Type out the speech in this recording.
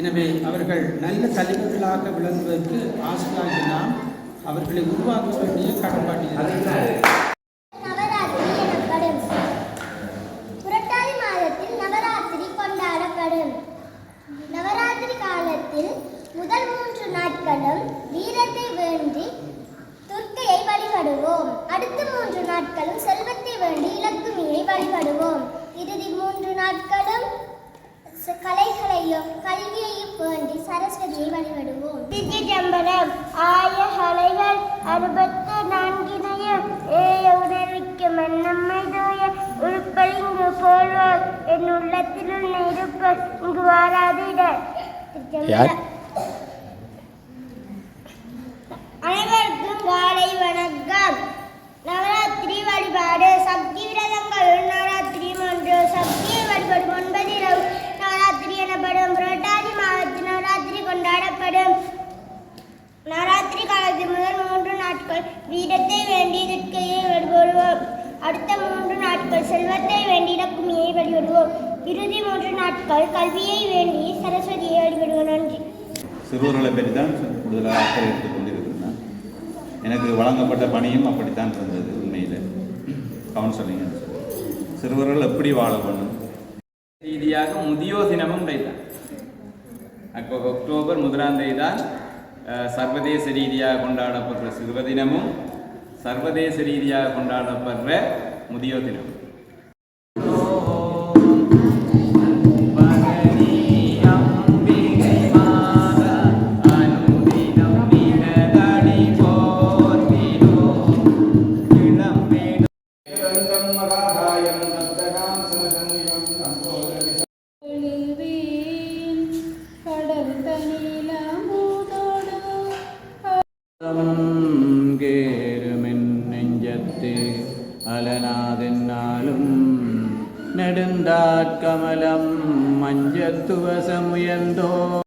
எனவே அவர்கள் நல்ல தலைவர்களாக விளங்குவதற்கு ஆசிரியராகி நாம் அவர்களை உருவாக்க வேண்டிய கடன்பாட்டில் நவராத்திரி புரட்டாதி மாதத்தில் நவராத்திரி கொண்டாடப்படும். நவராத்திரி காலத்தில் முதல் மூன்று நாட்களும் வீரத்தை வேண்டி துர்க்கையை வழிபடுவோம். அடுத்த மூன்று நாட்களும் செல்வத்தை வேண்டி இலக்குமியை வழிபடுவோம். இறுதி மூன்று நாட்களும் கலை கல்வியையும் கல்வியையும் வேண்டி சரஸ்வதியை வழிபடுவோம். திஜம்பரம் ஆய கலைகள் அறுபத்து நான்கினைய ஏய உணர்விக்கு மன்னம்மை தோய இங்கு போல்வார் என் உள்ளத்திலுள் இருப்ப இங்கு வாராதிட யார்? அனைவருக்கும் காலை வணக்கம் நவராத்திரி வழிபாடு சக்தி விரதங்கள் நவராத்திரி ஒன்று சக்தியை வழிபடும் ஒன்பது இரவு நவராத்திரி எனப்படும் புரட்டாதி மாதத்தில் நவராத்திரி கொண்டாடப்படும் நவராத்திரி காலத்தில் முதல் மூன்று நாட்கள் வீரத்தை வேண்டி வழிபடுவோம். அடுத்த மூன்று நாட்கள் செல்வத்தை வேண்டி லக்குமியை வழிபடுவோம். இறுதி மூன்று நாட்கள் கல்வியை வேண்டி சரஸ்வதியை வழிபடுவோம். நன்றி. சிறுவர்களை பற்றி தான் கூடுதலாக அக்கறை எடுத்துக் கொண்டிருக்கிறேன். எனக்கு வழங்கப்பட்ட பணியும் அப்படித்தான் இருந்தது உண்மையில். கவுன்சிலிங் சிறுவர்கள் எப்படி வாழ வேணும் ரீதியாக முதியோர் தினமும் அப்போ அக்டோபர் முதலாம் தேதி தான் சர்வதேச ரீதியாக கொண்டாடப்படுற சிறுவ தினமும் சர்வதேச ரீதியாக கொண்டாடப்படுற முதியோர் தினம் கடல் നെടുന്താറ്റ് കമലം മഞ്ചത്തുവസമുയന്തോ